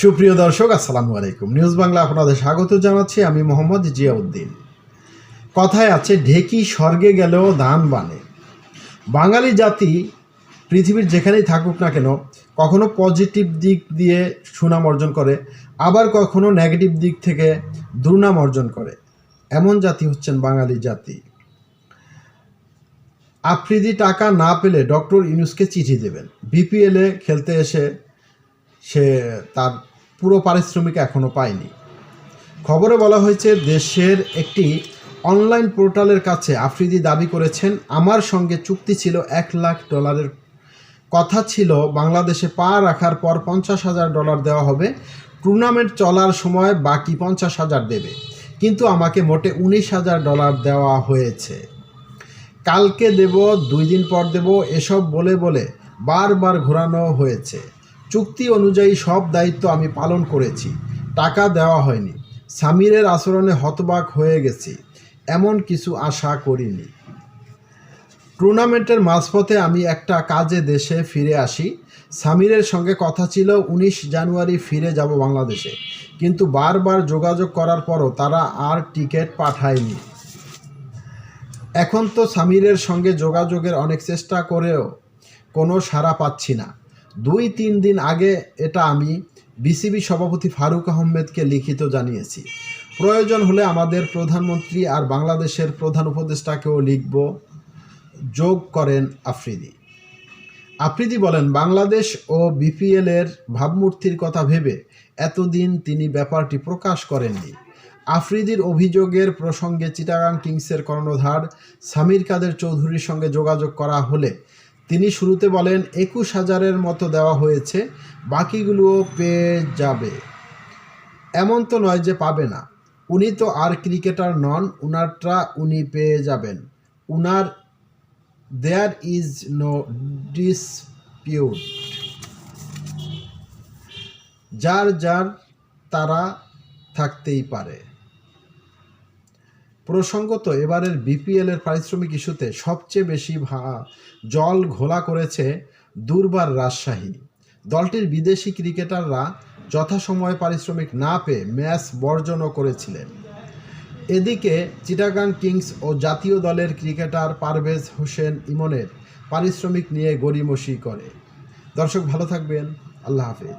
সুপ্রিয় দর্শক, আসসালামু আলাইকুম। নিউজ বাংলা আপনাদের স্বাগত জানাচ্ছি আমি মোহাম্মদ জিয়াউদ্দিন। কথায় আছে, ঢেকি স্বর্গে গেলেও ধান বানে। বাঙালি জাতি পৃথিবীর যেখানেই থাকুক না কেন, কখনো পজিটিভ দিক দিয়ে সুনাম অর্জন করে, আবার কখনো নেগেটিভ দিক থেকে দুর্নাম অর্জন করে। এমন জাতি হচ্ছেন বাঙালি জাতি। আফ্রিদি টাকা না পেলে ডক্টর ইউনুসকে চিঠি দেবেন। বিপিএলে খেলতে এসে সে তার পুরো পারিশ্রমিক এখনও পায়নি। খবরে বলা হয়েছে, দেশের একটি অনলাইন পোর্টালের কাছে আফ্রিদি দাবি করেছেন, আমার সঙ্গে চুক্তি ছিল এক লাখ ডলারের। কথা ছিল, বাংলাদেশে পা রাখার পর পঞ্চাশ হাজার ডলার দেওয়া হবে, টুর্নামেন্ট চলার সময় বাকি পঞ্চাশ হাজার দেবে। কিন্তু আমাকে মোটে উনিশ হাজার ডলার দেওয়া হয়েছে। কালকে দেব, দুই দিন পর দেব, এসব বলে বলে বারবার ঘোরানো হয়েছে। চুক্তি অনুযায়ী সব দায়িত্ব আমি পালন করেছি। টাকা দেওয়া হয়নি। সামিরের আচরণে হতবাক হয়ে গেছি। এমন কিছু আশা করিনি। টুর্নামেন্টের মাঝপথে আমি একটা কাজে দেশে ফিরে আসি। সামিরের সঙ্গে কথা ছিল, উনিশ জানুয়ারি ফিরে যাব বাংলাদেশে। কিন্তু বারবার যোগাযোগ করার পরও তারা আর টিকিট পাঠায়নি। এখন তো সামিরের সঙ্গে যোগাযোগের অনেক চেষ্টা করেও কোনো সাড়া পাচ্ছি না। দুই তিন দিন আগে এটা আমি বিসিবি সভাপতি ফারুক আহমেদকে লিখিত জানিয়েছি। প্রয়োজন হলে আমাদের প্রধানমন্ত্রী আর বাংলাদেশের প্রধান উপদেষ্টাকেও লিখব। যোগ করেন আফ্রিদি। আফ্রিদি বলেন, বাংলাদেশ ও বিপিএল এর ভাবমূর্তির কথা ভেবে এতদিন তিনি ব্যাপারটি প্রকাশ করেননি। আফ্রিদির অভিযোগের প্রসঙ্গে চিটাগাং কিংসের কর্ণধার সামির কাদের চৌধুরীর সঙ্গে যোগাযোগ করা হলে তিনি শুরুতে বলেন, একুশ হাজারের মতো দেওয়া হয়েছে, বাকিগুলোও পেয়ে যাবে। এমন তো নয় যে পাবে না। উনি তো আর ক্রিকেটার নন, উনারটা উনি পেয়ে যাবেন। উনার দেয়ার ইজ নো ডিসপিউট যার যার তারা থাকতেই পারে। প্রসঙ্গত এবারের বিপিএল এর পারিশ্রমিক ইস্যুতে সবচেয়ে বেশি ভা- জল ঘোলা করেছে দুর্বার রাজশাহী। দলটির বিদেশি ক্রিকেটাররা যথাসময়ে পারিশ্রমিক না পেয়ে ম্যাচ বর্জনও করেছিলেন। এদিকে চিটাগাং কিংস ও জাতীয় দলের ক্রিকেটার পারভেজ হোসেন ইমনের পারিশ্রমিক নিয়ে গড়িমসি করে। দর্শক ভালো থাকবেন। আল্লাহ হাফেজ।